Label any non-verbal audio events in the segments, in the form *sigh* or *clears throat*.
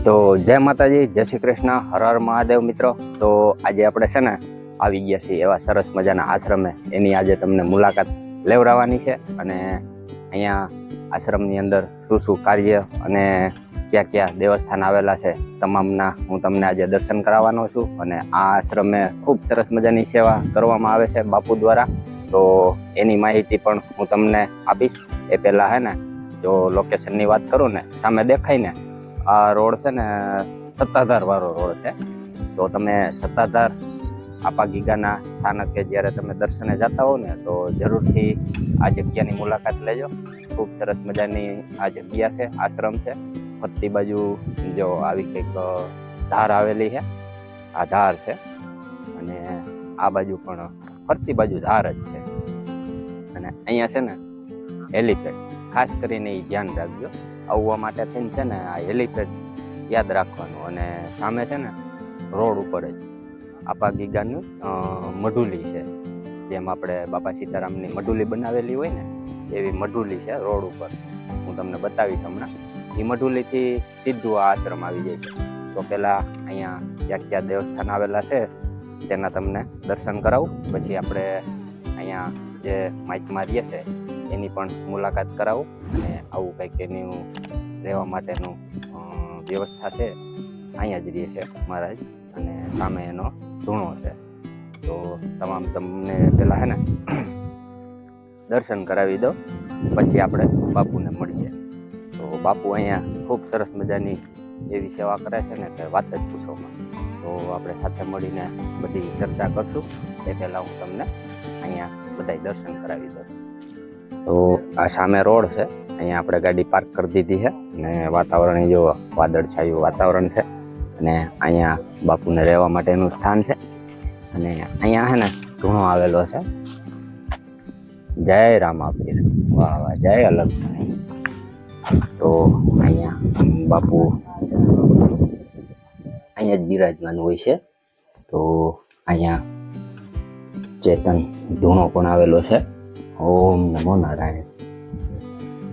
તો જય માતાજી, જય શ્રી કૃષ્ણ, હર હર મહાદેવ મિત્રો. તો આજે આપણે છે ને આવી ગયા છીએ એવા સરસ મજાના આશ્રમે. એની આજે તમને મુલાકાત લેવડાવવાની છે અને અહીંયા આશ્રમની અંદર શું શું કાર્ય અને ક્યાં ક્યાં દેવસ્થાન આવેલા છે તમામના હું તમને આજે દર્શન કરાવવાનો છું અને આ આશ્રમે ખૂબ સરસ મજાની સેવા કરવામાં આવે છે બાપુ દ્વારા. તો એની માહિતી પણ હું તમને આપીશ. એ પહેલાં હે ને જો લોકેશનની વાત કરું ને, સામે દેખાય ને આ રોડ છે ને, સત્તાધાર વાળો રોડ છે. તો તમે સત્તાધાર આપા ગીગાના સ્થાનકે જ્યારે તમે દર્શને જતા હો ને, તો જરૂરથી આ જગ્યાની મુલાકાત લેજો. ખૂબ સરસ મજાની આ જગ્યા છે, આશ્રમ છે. ફરતી બાજુ જો આવી કંઈક ધાર આવેલી છે. આ ધાર છે. અને આ બાજુ પણ ફરતી બાજુ ધાર જ છે. અને અહીંયા છે ને હેલિપેડ ખાસ કરીને એ ધ્યાન રાખજો. આવવા માટે થઈને છે ને આ હેલિપેડ યાદ રાખવાનું અને સામે છે ને રોડ ઉપર જ આપા ગીગાનું મઢુલી છે. જેમ આપણે બાપા સીતારામની મઢુલી બનાવેલી હોય ને, એવી મઢુલી છે રોડ ઉપર. હું તમને બતાવીશ હમણાં. એ મઢુલીથી સીધું આ આશ્રમ આવી જાય છે. તો પહેલાં અહીંયા ક્યાં ક્યાં દેવસ્થાન આવેલા છે, તેના તમને દર્શન કરાવું. પછી આપણે અહીંયા જે માઇક મારીએ છે એની પણ મુલાકાત કરાવું અને આવું કંઈક એનું રહેવા માટેનું વ્યવસ્થા છે, અહીંયા જ રહે છે મહારાજ અને સામે એનો ધૂણો છે. તો તમામ તમને પહેલાં હે ને દર્શન કરાવી દો પછી આપણે બાપુને મળીએ. તો બાપુ અહીંયા ખૂબ સરસ મજાની એવી સેવા કરે છે ને કે વાત જ પૂછોમાં તો આપણે સાથે મળીને બધી ચર્ચા કરશું. એ પહેલાં હું તમને અહીંયા બધાય દર્શન કરાવી દઉં. તો આ સામે રોડ છે. અહીંયા આપણે ગાડી પાર્ક કરી દીધી છે અને વાતાવરણ જો વાદળછાયું વાતાવરણ છે અને અહીંયા બાપુને રહેવા માટેનું સ્થાન છે. અને અહીંયા છે ને ધૂણો આવેલો છે. જય રામાપીર વાહ વાહ, જય અલગ. તો અહીંયા બાપુ અહીંયા જ બિરાજમાન હોય છે. તો અહીંયા ચેતન ધૂણો પણ આવેલો છે. ઓમ નમો નારાયણ.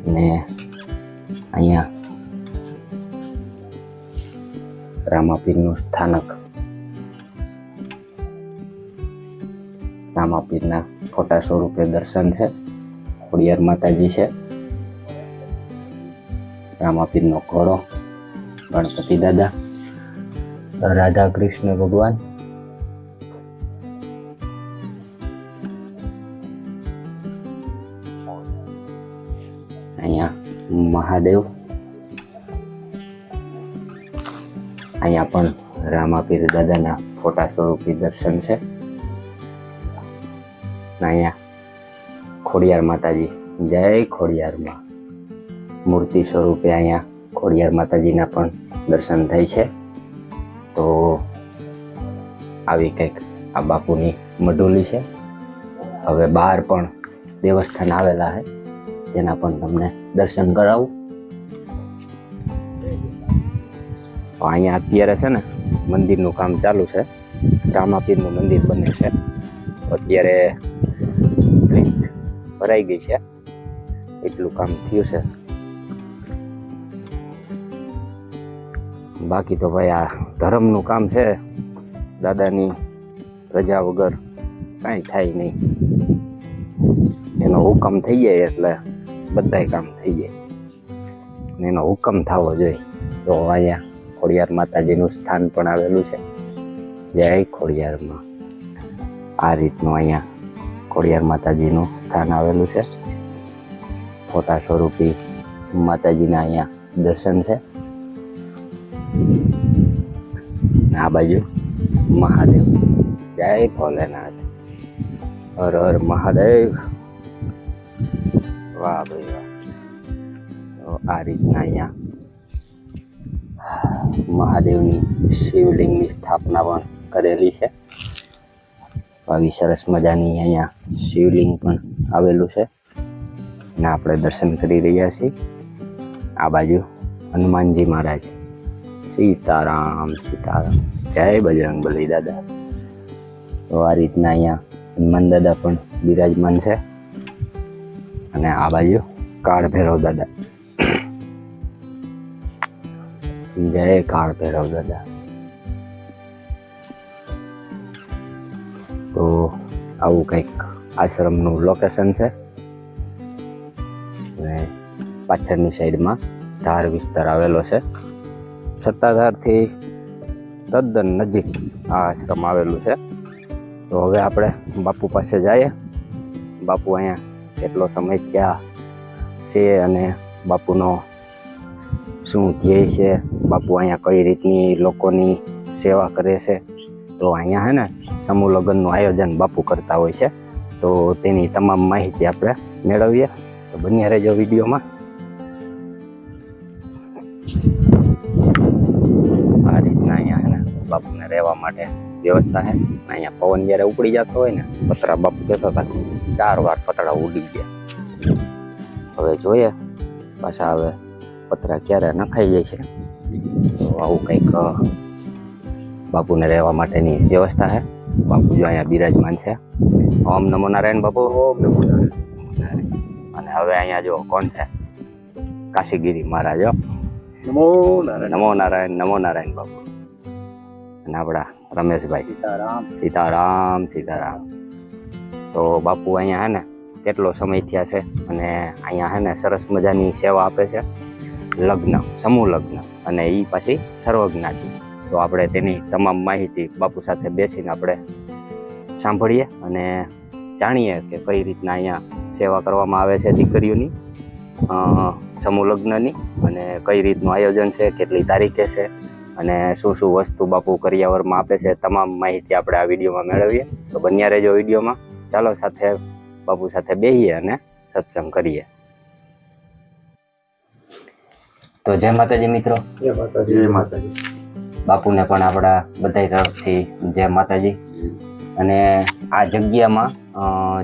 ને અહીંયા રામાપીરનું સ્થાનક. રામાપીરના ફોટા સ્વરૂપે દર્શન છે. ખોડિયાર માતાજી છે. રામાપીરનો ઘોડો, ગણપતિ દાદા રાધા કૃષ્ણ ભગવાન મહાદેવ. અહીંયા પણ રામાપીર દાદાના ફોટા સ્વરૂપી દર્શન છે. અહીંયા ખોડિયાર માતાજી, જય ખોડિયારમાં. મૂર્તિ સ્વરૂપે અહીંયા ખોડિયાર માતાજીના પણ દર્શન થાય છે. તો આવી કંઈક આ બાપુની મઢોલી છે. હવે બહાર પણ દેવસ્થાન આવેલા છે. તેના પણ તમને દર્શન કરાવું. તો અહીંયા અત્યારે છે ને મંદિરનું કામ ચાલુ છે. રામાપીરનું મંદિર બને છે. અત્યારે પ્લિન્થ ભરાઈ ગઈ છે. એટલું કામ થયું છે. બાકી તો ભાઈ આ ધર્મનું કામ છે. દાદાની રજા વગર કાંઈ થાય નહીં. એનો હુકમ થઈ જાય એટલે બધાય કામ થઈ જાય. એનો હુકમ થવો જોઈએ. તો અહીંયા ખોડિયાર માતાજીનું સ્થાન પણ આવેલું છે. જય ખોડિયારમાં. આ રીતનું અહીંયા ખોડિયાર માતાજીનું સ્થાન આવેલું છે. ફોટા સ્વરૂપી માતાજીના અહીંયા દર્શન છે. આ બાજુ મહાદેવ. જય ભોલેનાથ. હર હર મહાદેવ. વાહ ભાઈ વાહ. આ રીતના અહીંયા મહાદેવની શિવલિંગની સ્થાપના પણ કરેલી છે. આવી સરસ મજાની અહીંયા શિવલિંગ પણ આવેલું છે. અને આપણે દર્શન કરી રહ્યા છીએ. આ બાજુ હનુમાનજી મહારાજ. સીતારામ સીતારામ. જય બજરંગ બલી દાદા. તો આ રીતના અહીંયા હનુમાન દાદા પણ બિરાજમાન છે. અને આ બાજુ કાળ ભૈરવ દાદા. જય કાળ ભૈરવ દાદા. તો આવું કંઈક આશ્રમનું લોકેશન છે. અને પાછળની સાઈડમાં ધાર વિસ્તાર આવેલો છે. સત્તાધારથી તદ્દન નજીક આ આશ્રમ આવેલું છે. તો હવે આપણે બાપુ પાસે જઈએ. બાપુ અહીંયા કેટલો સમય થયા છે અને બાપુનો શું ધ્યેય છે, બાપુ અહીંયા કઈ રીતની લોકોની સેવા કરે છે? તો અહીંયા હે ને, સમૂહ લગ્નનું આયોજન બાપુ કરતા હોય છે. તો તેની તમામ માહિતી આપણે મેળવીએ. તો બન્યા રહેજો વિડીયોમાં. આ રીતના અહીંયા હે ને, બાપુને રહેવા માટે વ્યવસ્થા છે અહીંયા પવન જ્યારે ઉપડી જતો હોય ને, પતરા બાપુ કહેતા હતા, ચાર વાર પતરા ઉડી ગયા. હવે જોઈએ, પાછા હવે પતરા ક્યારે નખાઈ જાય છે. તો આવું કંઈક બાપુને રહેવા માટેની વ્યવસ્થા છે. બાપુ જો અહીંયા બિરાજમાન છે. ઓમ નમો નારાયણ બાપુ. ઓમ નમો નારાયણ. અને હવે અહીંયા જો કોણ છે? કાશીગીરી મહારાજ નમો નારાયણ. નમો નારાયણ નમો નારાયણ બાપુ. અને આપણા રમેશભાઈ. સીતારામ. સીતારામ સીતારામ. તો બાપુ અહીંયા હે ને કેટલો સમય થયા છે અને અહીંયા હે ને સરસ મજાની સેવા આપે છે. લગ્ન, સમૂહ લગ્ન અને એ પાછી સર્વજ્ઞાતિ તો આપણે તેની તમામ માહિતી બાપુ સાથે બેસીને આપણે સાંભળીએ અને જાણીએ કે કઈ રીતના અહીંયા સેવા કરવામાં આવે છે દીકરીઓની સમૂહ લગ્નની અને કઈ રીતનું આયોજન છે, કેટલી તારીખે છે અને શું શું વસ્તુ બાપુ કરિયાવરમાં આપે છે, તમામ માહિતી આપણે આ વિડીયોમાં મેળવીએ. તો બન્યા રહેજો વિડીયોમાં. ચાલો સાથે બાપુ સાથે બેસીએ અને સત્સંગ કરીએ. તો જય માતાજી મિત્રો. જય માતાજી. જય માતાજી. બાપુને પણ આપણા બધા તરફથી જય માતાજી. અને આ જગ્યામાં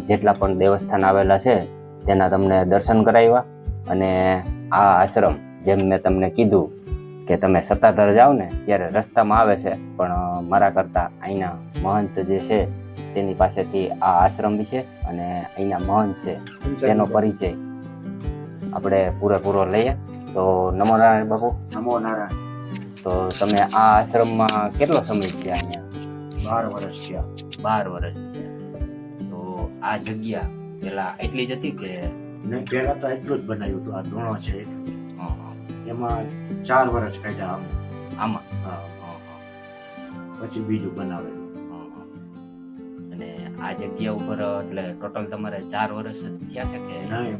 જેટલા પણ દેવસ્થાન આવેલા છે તેના તમને દર્શન કરાવ્યા અને આ આશ્રમ જેમ મેં તમને કીધું કે તમે સત્તાધર જાઓ ને ત્યારે રસ્તામાં આવે છે. પણ મારા કરતાં અહીંના મહંત જે છે તેની પાસેથી આ આશ્રમ વિશે અને અહીંના મહંત છે તેનો પરિચય આપણે પૂરેપૂરો લઈએ. તો નમો નારાયણ બાપુ. નમો નારાયણ. તો તમે આ આશ્રમમાં કેટલો સમય થયા અહીંયા? બાર વર્ષ થયા. બાર વર્ષ થયા. તો આ જગ્યા પેલા એટલી જ હતી કે? નહીં પહેલા તો એટલું જ બનાવ્યું હતું. આ ધૂણો છે એમાં ચાર વર્ષ કાઢ્યા આમ. આમાં? પછી બીજું બનાવેલું. આ જગ્યા ઉપર એટલે ટોટલ તમારે ચાર વર્ષ જ થયા છે કે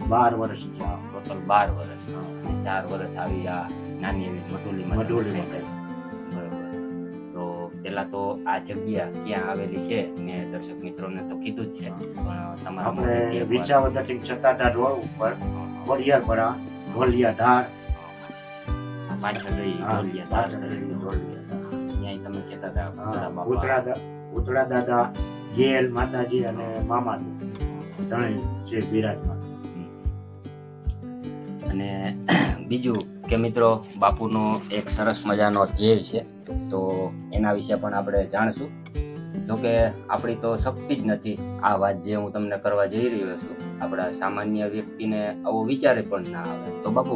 બાર વર્ષ થયા. ટોટલ બાર વર્ષ અને ચાર વર્ષ આવી આ નાની એવી ગયા. બરોબર. તો પેલા તો આ જગ્યા ક્યાં આવેલી છે મેં દર્શક મિત્રોને તો કીધું જ છે પણ તમારા આપણે એકવાર- વિચાવદરથી રોડ ઉપર વડિયારપરા ઢોલિયા ધાર પાછળ રહી ઢોલિયા ધાર. ઢોલિયા ત્યાં તમે કહેતા હતા. ઉતરા ઉતરા દાદા. ગેલ માતાજી અને મામા ત્રણેય જે બિરાજમાન. અને બીજું કે મિત્રો બાપુનો એક સરસ મજાનો ધ્યેય છે તો એના વિશે પણ આપણે જાણશું. જોકે આપણી તો શક્તિ જ નથી આ વાત જે હું તમને કરવા જઈ રહ્યો છું. આપણા સામાન્ય વ્યક્તિને આવો વિચારે પણ ના આવે. તો બાપુ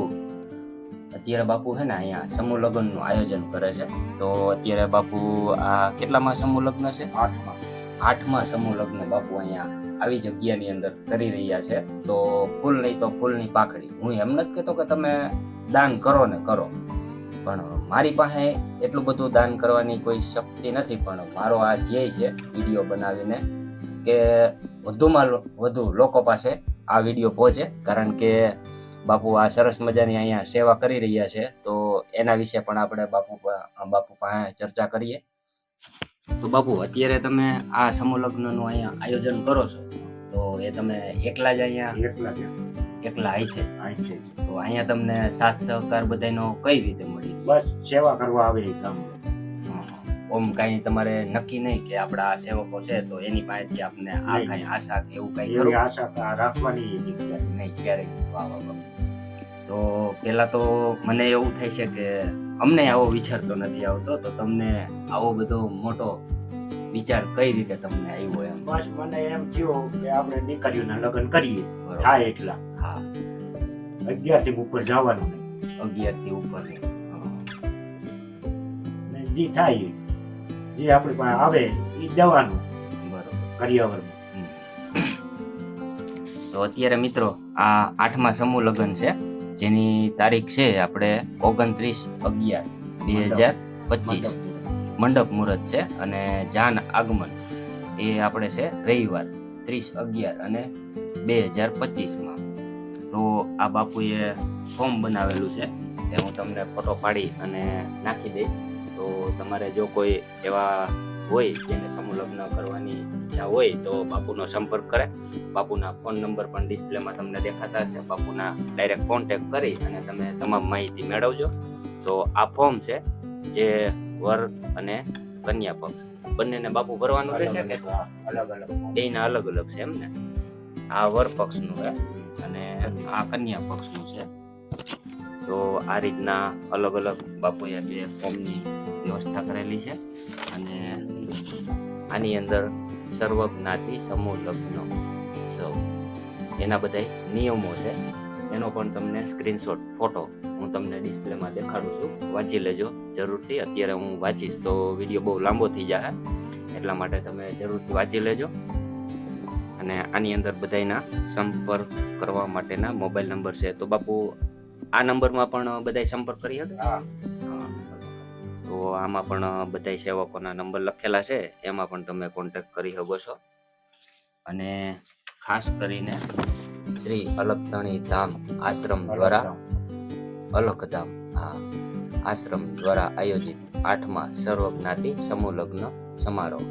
અત્યારે બાપુ છે ને અહીંયા સમૂહ લગ્નનું આયોજન કરે છે. તો અત્યારે બાપુ આ કેટલામાં સમૂહ લગ્ન છે? આઠમાં. આઠમા સમૂહ લગ્ન બાપુ અહીંયા આવી જગ્યાની અંદર કરી રહ્યા છે. તો ફૂલ નહીં તો ફૂલની પાખડી. હું એમ નથી કહેતો કે તમે દાન કરો ને કરો. પણ મારી પાસે એટલું બધું દાન કરવાની કોઈ શક્તિ નથી. પણ મારો આ ધ્યેય છે વીડિયો બનાવીને કે વધુમાં વધુ લોકો પાસે આ વીડિયો પહોંચે. કારણ કે બાપુ આ સરસ મજાની અહીંયા સેવા કરી રહ્યા છે. તો એના વિશે પણ આપણે બાપુ બાપુ પાસે ચર્ચા કરીએ. તો બાપુ અત્યારે તમે આ સમૂહ લગ્નનું અહીંયા આયોજન કરો છો તો એ તમે એકલા જ અહીંયા? એકલા જ. એકલા આઈ છે તો અહીંયા તમને સાથ સહકાર બધાનો કઈ રીતે મળી બસ સેવા કરવા આવે ગામ ઓમ કાંઈ તમારે નક્કી નહીં કે આપણા આ સેવકો છે તો એની પાસેથી આપણે આ કઈ આશા કે એવું કાંઈ આશા રાખવાની નહીં ક્યારેય. વાહ વાહ. તો પહેલાં તો મને એવું થાય છે કે અમને આવો વિચાર તો નથી આવતો તો તમને આવો બધો મોટો વિચાર કઈ રીતે તમને આવ્યો એમ? બસ મને એમ થયું કે આપણે દીકરીઓના લગ્ન કરીએ. થાય એટલા હા. અગિયારથી ઉપર જવાનું નહીં. અગિયારથી ઉપર જે થાય જે આપણી પાસે આવે એ જવાનું બરોબર. કરિયાવરમાં તો અત્યારે મિત્રો આ આઠમા સમૂહ લગ્ન છે. જેની તારીખ છે આપણે ઓગણત્રીસ અગિયાર બે હજાર પચીસ. મંડપ મુહૂર્ત છે અને જાન આગમન એ આપણે છે રવિવાર ત્રીસ અગિયાર અને બે હજાર પચીસમાં. તો આ બાપુએ ફોર્મ બનાવેલું છે એ હું તમને ફોટો પાડી અને નાખી દઈશ. તો તમારે જો કોઈ એવા હોય જેને સમૂહ લગ્ન કરવાની ઈચ્છા હોય તો બાપુનો સંપર્ક કરે. બાપુના ફોન નંબર પણ ડિસ્પ્લેમાં તમને દેખાતા હશે. બાપુના ડાયરેક્ટ કોન્ટેક્ટ કરી અને તમે તમામ માહિતી મેળવજો. તો આ ફોર્મ છે જે વર અને કન્યા પક્ષ. બંનેને બાપુ ભરવાનું રહેશે કે અલગ અલગ બેયના અલગ અલગ છે એમ ને? આ વર પક્ષનું છે અને આ કન્યા પક્ષનું છે. તો આ રીતના અલગ અલગ બાપુએ બે ફોર્મની વ્યવસ્થા કરેલી છે અને આની અંદર સર્વ જ્ઞાતિ, સમૂહ, લગ્ન, સૌ. એના બધા નિયમો છે. એનો પણ તમને સ્ક્રીનશોટ ફોટો હું તમને ડિસ્પ્લેમાં દેખાડું છું. વાંચી લેજો. જરૂરથી. અત્યારે હું વાંચીશ તો વીડિયો બહુ લાંબો થઈ જાય. એટલા માટે તમે જરૂરથી વાંચી લેજો. અને આની અંદર બધાયના સંપર્ક કરવા માટેના મોબાઈલ નંબર છે. તો બાપુ, આ નંબરમાં પણ બધાય સંપર્ક કરી શકે. તો આમાં પણ બધાય સેવકોના નંબર લખેલા છે, એમાં પણ તમે કોન્ટેક્ટ કરી શકો છો. અને ખાસ કરીને શ્રી અલગધણી ધામ આશ્રમ દ્વારા અલખધામ હા, આશ્રમ દ્વારા આયોજિત આઠમા સર્વજ્ઞાતિ સમૂહ લગ્ન સમારોહ.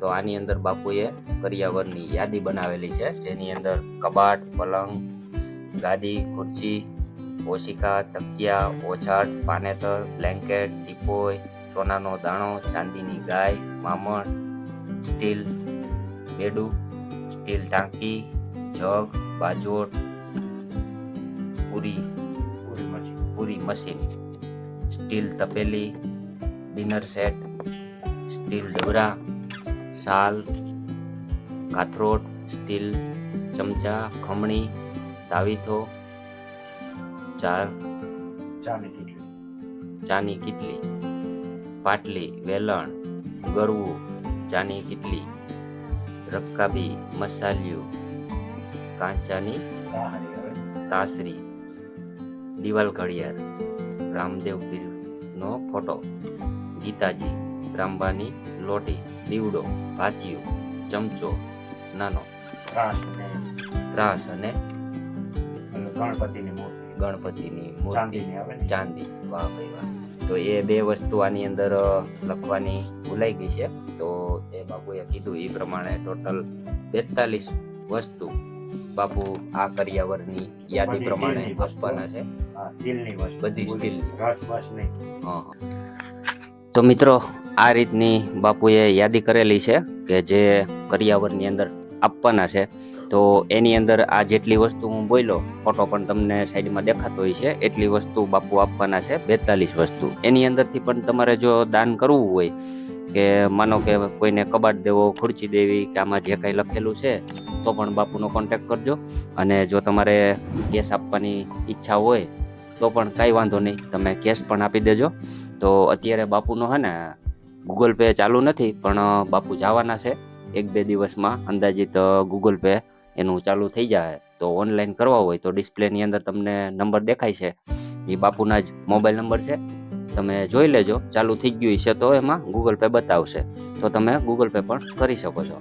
તો આની અંદર બાપુએ કરિયાવરની યાદી બનાવેલી છે, જેની અંદર કબાટ, પલંગ, ગાદી, ખુરચી ઓશિકા તકિયા ઓછાડ પાનેતર બ્લેન્કેટ ટીપોય સોનાનો દાણો ચાંદીની ગાય મામણ સ્ટીલ બેડું સ્ટીલ ટાંકી જગ બાજોટ પૂરી પૂરી મશીન. સ્ટીલ તપેલી ડિનર સેટ સ્ટીલ ડબરા શાલ કાથરોટ સ્ટીલ ચમચા ખમણી તાવીથો ચાર ચાની કીટલી. ચાની કીટલી. પાટલી વેલણ ગરવું ચાની કીટલી. રક્કાબી મસાલિયું. કાંચાની તાસરી. દિવાલ ઘડિયાળ. રામદેવ પીરનો ફોટો. ગીતાજી ત્રાંબાની લોટી દીવડો ભાતિયું ચમચો નાનો. ત્રાસ અને ત્રાસ અને ગણપતિની ગણપતિની મૂર્તિ. ચાંદી. વાહ ભાઈ વાહ. તો એ બે વસ્તુ આની અંદર લખવાની ભૂલાઈ ગઈ છે. તો એ બાપુએ કીધું એ પ્રમાણે ટોટલ બેતાલીસ વસ્તુ બાપુ આ કરિયાવરની યાદી પ્રમાણે આપવાના છે. બધી સ્ટીલની. તો મિત્રો આ રીતની બાપુએ યાદી કરેલી છે કે જે કરિયાવરની અંદર આપવાના છે. તો એની અંદર આ જેટલી વસ્તુ હું બોલ્યો, ફોટો પણ તમને સાઈડમાં દેખાતો હોય છે, એટલી વસ્તુ બાપુ આપવાના છે, બેતાલીસ વસ્તુ. એની અંદરથી પણ તમારે જો દાન કરવું હોય, કે માનો કે કોઈને કબાટ દેવો, ખુરચી દેવી, કે આમાં જે કાંઈ લખેલું છે, તો પણ બાપુનો કોન્ટેક્ટ કરજો. અને જો તમારે કેસ આપવાની ઈચ્છા હોય, તો પણ કાંઈ વાંધો નહીં, તમે કેશ પણ આપી દેજો. તો અત્યારે બાપુનો હે ને ગૂગલ પે ચાલુ નથી, પણ બાપુ જવાના છે. એક બે દિવસમાં અંદાજિત ગૂગલ પે એનું ચાલુ થઈ જાય તો ઓનલાઈન કરવા હોય તો ડિસ્પ્લેની અંદર તમને નંબર દેખાય છે. એ બાપુના જ મોબાઈલ નંબર છે. તમે જોઈ લેજો ચાલુ થઈ ગયું છે તો એમાં ગૂગલ પે બતાવશે. તો તમે ગૂગલ પે પણ કરી શકો છો.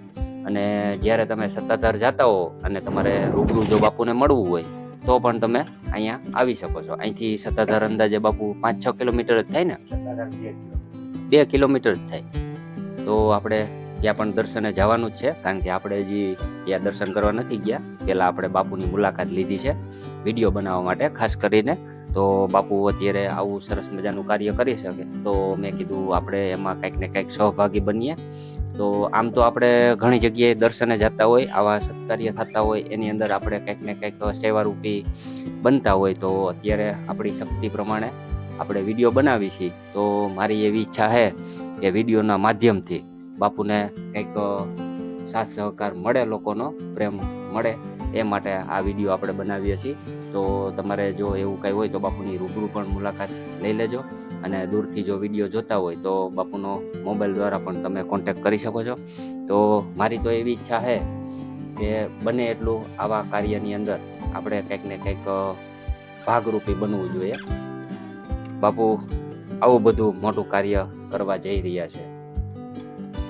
અને જ્યારે તમે સત્તાધાર જતા હો અને તમારે રૂબરૂ જો બાપુને મળવું હોય તો પણ તમે અહીંયા આવી શકો છો. અહીંથી સત્તાધાર અંદાજે બાપુ પાંચ છ કિલોમીટર જ થાય ને. બે કિલોમીટર જ થાય. તો આપણે ત્યાં પણ દર્શને જવાનું જ છે, કારણ કે આપણે હજી ત્યાં દર્શન કરવા નથી ગયા. પહેલાં આપણે બાપુની મુલાકાત લીધી છે, વીડિયો બનાવવા માટે, ખાસ કરીને. તો બાપુ અત્યારે આવું સરસ મજાનું કાર્ય કરી શકે. તો મેં કીધું આપણે એમાં કંઈક ને કંઈક સહભાગી બનીએ. તો આમ તો આપણે ઘણી જગ્યાએ દર્શને જતા હોય, આવા સત્કાર્ય થતા હોય, એની અંદર આપણે કંઈક ને કંઈક સેવારૂપી બનતા હોય. તો અત્યારે આપણી શક્તિ પ્રમાણે આપણે વીડિયો બનાવી છીએ તો મારી એવી ઈચ્છા છે કે વિડીયોના માધ્યમથી બાપુને કંઈક સાથ સહકાર મળે, લોકોનો પ્રેમ મળે, એ માટે આ વીડિયો આપણે બનાવીએ છીએ. તો તમારે જો એવું કંઈ હોય તો બાપુની રૂબરૂ પણ મુલાકાત લઈ લેજો અને દૂરથી જો વીડિયો જોતા હોય તો બાપુનો મોબાઈલ દ્વારા પણ તમે કોન્ટેક કરી શકો છો. તો મારી તો એવી ઈચ્છા છે કે બને એટલું આવા કાર્યની અંદર આપણે કંઈક ને કંઈક ભાગરૂપી બનવું જોઈએ. બાપુ આવું બધું મોટું કાર્ય કરવા જઈ રહ્યા છે.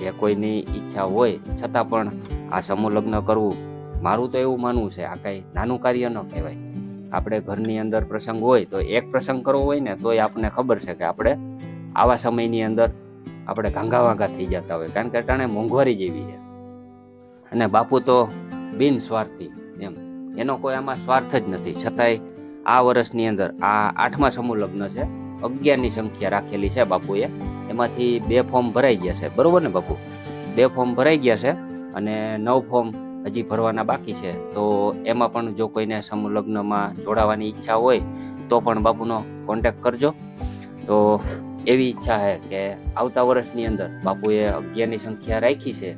જે કોઈની ઈચ્છા હોય, છતાં પણ આ સમૂહ લગ્ન કરવું, મારું તો એવું માનવું છે, આ કાંઈ નાનું કાર્ય ન કહેવાય. આપણે ઘરની અંદર પ્રસંગ હોય, તો એક પ્રસંગ કરવો હોય ને, તોય આપણને ખબર છે કે આપણે આવા સમયની અંદર આપણે ઘાંઘા થઈ જતા હોય, કારણ કે અટાણે મોંઘવારી જેવી છે. અને બાપુ તો બિન સ્વાર્થી એમ. એનો કોઈ આમાં સ્વાર્થ જ નથી. છતાંય આ વર્ષની અંદર આ આઠમા સમૂહ લગ્ન છે. અગિયારની સંખ્યા રાખેલી છે બાપુએ. એમાંથી બે ફોર્મ ભરાઈ ગયા છે. બરોબર ને બાપુ? બે ફોર્મ ભરાઈ ગયા છે અને નવ ફોર્મ હજી ભરવાના બાકી છે. તો એમાં પણ જો કોઈને સમૂહ લગ્નમાં જોડાવાની ઈચ્છા હોય, તો પણ બાપુનો કોન્ટેક કરજો. તો એવી ઈચ્છા છે કે આવતા વર્ષની અંદર બાપુએ અગિયારની સંખ્યા રાખી છે,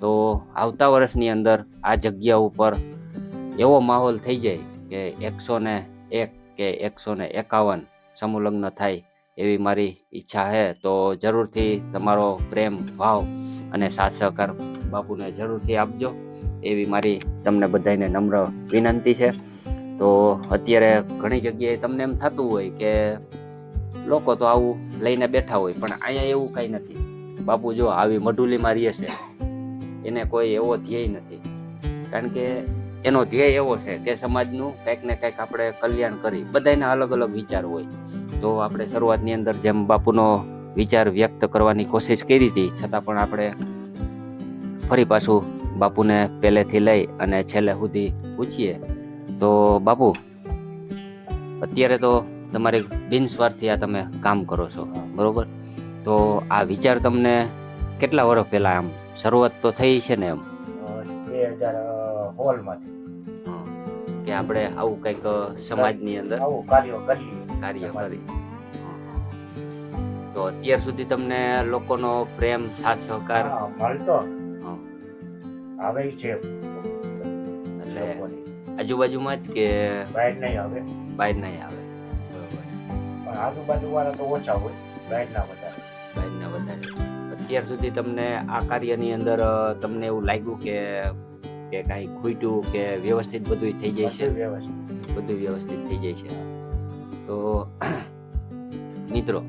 તો આવતા વર્ષની અંદર આ જગ્યા ઉપર એવો માહોલ થઈ જાય કે એકસો ને એક કે એકસો ને એકાવન સમૂહ લગ્ન થાય એવી મારી ઈચ્છા છે, તો જરૂરથી તમારો પ્રેમ, ભાવ અને સાથ સહકાર બાપુને જરૂરથી આપજો એવી મારી તમને બધાને નમ્ર વિનંતી છે. તો અત્યારે ઘણી જગ્યાએ તમને એમ થતું હોય કે લોકો તો આવું લઈને બેઠા હોય, પણ અહીંયા એવું કાંઈ નથી. બાપુ જો આવી મઢુલી મારી છે, એને કોઈ એવો ધ્યેય નથી. કારણ કે એનો ધ્યેય એવો છે કે સમાજનું કંઈક ને કંઈક આપણે કલ્યાણ કરી બધાના અલગ અલગ વિચાર હોય. તો આપણે શરૂઆતની અંદર જેમ બાપુનો વિચાર વ્યક્ત કરવાની કોશિશ કરી હતી, છતાં પણ આપણે ફરી પાછું બાપુને પહેલેથી લઈ અને છેલ્લે સુધી પૂછીએ. તો બાપુ, અત્યારે તો તમારી બિનસ્વાર્થી આ તમે કામ કરો છો, બરોબર? તો આ વિચાર તમને કેટલા વર્ષ પહેલા આમ શરૂઆત તો થઈ છે ને એમ? બે હજાર હોલમાંથી. કે આપણે આવું કંઈક સમાજની અંદર કાર્ય કરી. તો અત્યાર સુધી તમને લોકોનો પ્રેમ સાથ સહકાર મળતો. આવે છે. એટલે આજુબાજુમાં જ કે બહાર નહીં આવે. બહાર નહીં આવે? બરોબર. પણ આજુબાજુ વાળા તો ઓછા હોય. બહાર ના વધારે. બહારના વધારે. અત્યાર સુધી તમને આ કાર્યની અંદર તમને એવું લાગ્યું કે કે કાંઈ ખૂટ્યું કે વ્યવસ્થિત બધું થઈ જાય છે? બધું વ્યવસ્થિત. થઈ જાય છે. તો *clears throat* મિત્રો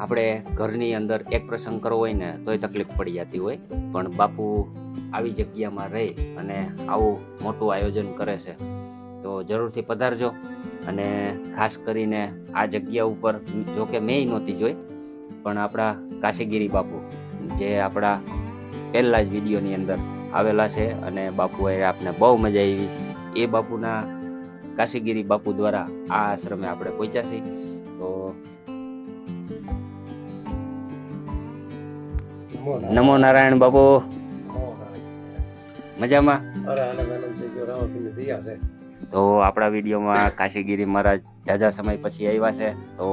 આપણે ઘરની અંદર એક પ્રસંગ કરવો હોય ને તોય તકલીફ પડી જતી હોય. પણ બાપુ આવી જગ્યામાં રહી અને આવું મોટું આયોજન કરે છે તો જરૂરથી પધારજો. અને ખાસ કરીને આ જગ્યા ઉપર જો કે મેં નહોતી જોઈ પણ આપણા કાશીગીરી બાપુ જે આપણા પહેલા જ વિડીયોની અંદર આવેલા છે અને બાપુએ આપને બહુ મજા આવી. એ બાપુના કાશીગીરી બાપુ દ્વારા આ આશ્રમે આપણે પહોંચ્યા છીએ. તો નમો નારાયણ. બાપુ. મજામાં? તો આપણા વિડીયોમાં કાશીગીરી મારા ઝાઝા સમય પછી આવ્યા છે. તો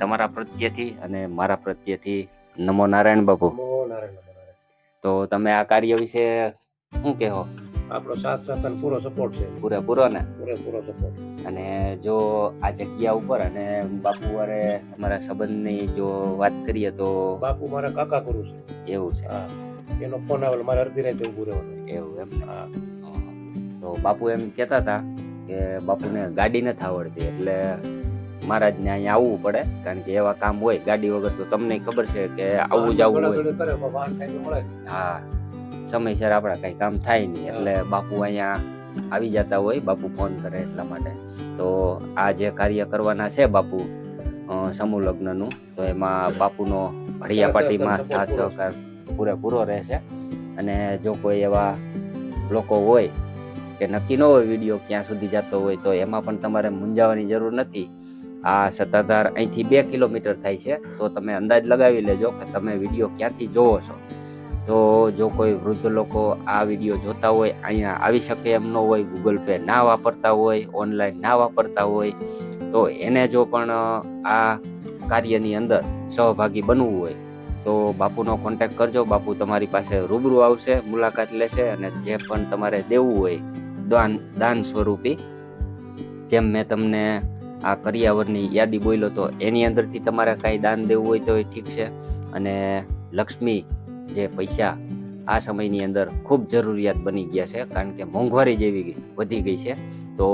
તમારા પ્રત્યેથી અને મારા પ્રત્યેથી નમો નારાયણ બાપુ. તો તમે આ કાર્ય વિશે શું કહો આપણો સાથ સહકાર પૂરો સપોર્ટ છે. પૂરેપૂરો ને? પૂરેપૂરો સપોર્ટ અને જો આ જગ્યા ઉપર અને બાપુ વારે અમારા સંબંધની જો વાત કરીએ તો બાપુ મારા કાકા કરું છે. એવું છે. એનો ફોન આવેલો મારે અડધી રાતે ઊભું રહેવાનું. એવું એમ તો બાપુ એમ કહેતા હતા કે બાપુને ગાડી નથી આવડતી એટલે મહારાજને અહીંયા આવવું પડે કારણ કે એવા કામ હોય ગાડી વગર તો તમને ખબર છે કે આવવું જ આવવું હોય. હા સમયસર આપણા કઈ કામ થાય નહીં એટલે બાપુ અહીંયા આવી જતા હોય બાપુ ફોન કરે એટલા માટે. તો આ જે કાર્ય કરવાના છે બાપુ સમૂહ લગ્નનું તો એમાં બાપુનો હળિયા પાટીમાં સાથ સહકાર પૂરેપૂરો રહેશે. અને જો કોઈ એવા લોકો હોય કે નક્કી ન હોય વીડિયો ક્યાં સુધી જતો હોય તો એમાં પણ તમારે મૂંઝાવાની જરૂર નથી. આ સત્તાધાર અહીંથી બે કિલોમીટર થાય છે. તો તમે અંદાજ લગાવી લેજો કે તમે વીડિયો ક્યાંથી જોવો છો. તો જો કોઈ વૃદ્ધ લોકો આ વીડિયો જોતા હોય, અહીંયા આવી શકે એમ ન હોય ગૂગલ પે ના વાપરતા હોય ઓનલાઈન ના વાપરતા હોય, તો એને જો પણ આ કાર્યની અંદર સહભાગી બનવું હોય, તો બાપુનો કોન્ટેક કરજો. બાપુ તમારી પાસે રૂબરૂ આવશે, મુલાકાત લેશે અને જે પણ તમારે દેવું હોય, દાન દાન સ્વરૂપી, જેમ મેં તમને આ કરિયાવરની યાદી બોલ્યો તો એની અંદરથી તમારે કાંઈ દાન દેવું હોય તો એ ઠીક છે. અને લક્ષ્મી જે પૈસા આ સમયની અંદર ખૂબ જરૂરિયાત બની ગયા છે, કારણ કે મોંઘવારી જેવી વધી ગઈ છે. તો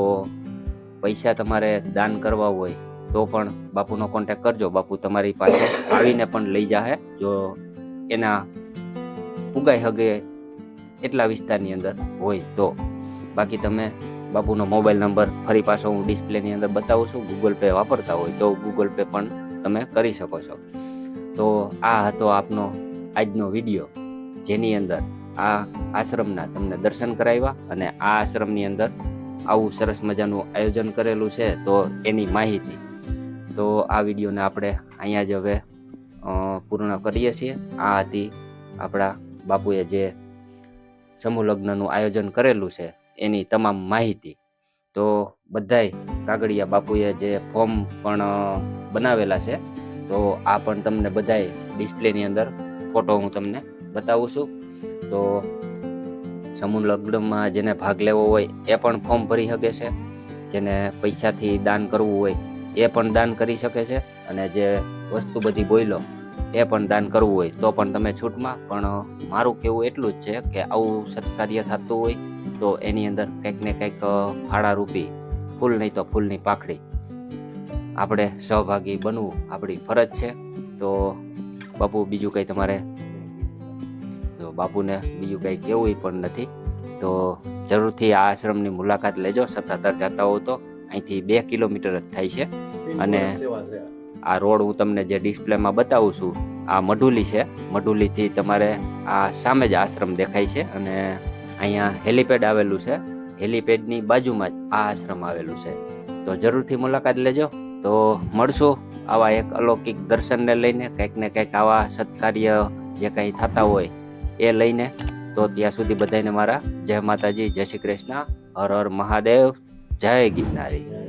પૈસા તમારે દાન કરવા હોય તો પણ બાપુનો કોન્ટેક કરજો. બાપુ તમારી પાસે આવીને પણ લઈ જાહે. જો એના પુગાઈ હગે એટલા વિસ્તારની અંદર હોય તો. બાકી તમે બાપુનો મોબાઈલ નંબર ફરી પાછો હું ડિસ્પ્લેની અંદર બતાવું છું. ગૂગલ પે વાપરતા હોય તો ગૂગલ પે પણ તમે કરી શકો છો. તો આ હતો આપનો આજનો વીડિયો જેની અંદર આ આશ્રમના તમને દર્શન કરાવ્યા અને આ આશ્રમની અંદર આવું સરસ મજાનું આયોજન કરેલું છે. તો એની માહિતી. તો આ વિડીયોને આપણે અહીંયા જ હવે પૂર્ણ કરીએ છીએ. આ હતી આપણા બાપુએ જે સમૂહ લગ્નનું આયોજન કરેલું છે. એની તમામ માહિતી. તો બધાય કાગળિયા બાપુએ જે ફોર્મ પણ બનાવેલા છે, તો આ પણ તમને બધાય ડિસ્પ્લેની અંદર ફોટો હું તમને બતાવું છું. તો સમૂહ લગ્નમાં જેને ભાગ લેવો હોય એ પણ ફોર્મ ભરી શકે છે. જેને પૈસાથી દાન કરવું હોય એ પણ દાન કરી શકે છે. અને જે વસ્તુ બધી બોયલો એ પણ દાન કરવું હોય તો પણ તમે છૂટમાં. પણ મારું કહેવું એટલું જ છે કે આવું સત્કાર્ય થતું હોય તો એની અંદર કંઈક ને કંઈક ફાળા રૂપી ફૂલ નહીં તો ફૂલની પાખડી. આપણે સહભાગી બનવું આપણી ફરજ છે. તો બાપુ બીજું કંઈ તમારે? તો બાપુને બીજું કંઈ કહેવું પણ નથી. તો જરૂરથી આ આશ્રમની મુલાકાત લેજો. સત્તાધાર જતા હો તો અહીંથી બે કિલોમીટર જ થાય છે. અને- આ રોડ હું તમને જે ડિસ્પ્લેમાં બતાવું છું આ મઢુલી છે. મઢુલીથી તમારે આ સામે જ આશ્રમ દેખાય છે અને અહીંયા હેલીપેડ આવેલું છે. હેલીપેડની બાજુમાં જ આ આશ્રમ આવેલું છે. તો જરૂરથી મુલાકાત લેજો. તો મળશું આવા એક અલૌકિક દર્શનને લઈને, કંઈક ને કંઈક આવા સત્કાર્ય જે કંઈ થતા હોય એ લઈને. તો ત્યાં સુધી બધાને મારા જય માતાજી, જય શ્રી કૃષ્ણ, હર હર મહાદેવ, જય ગિરનારી.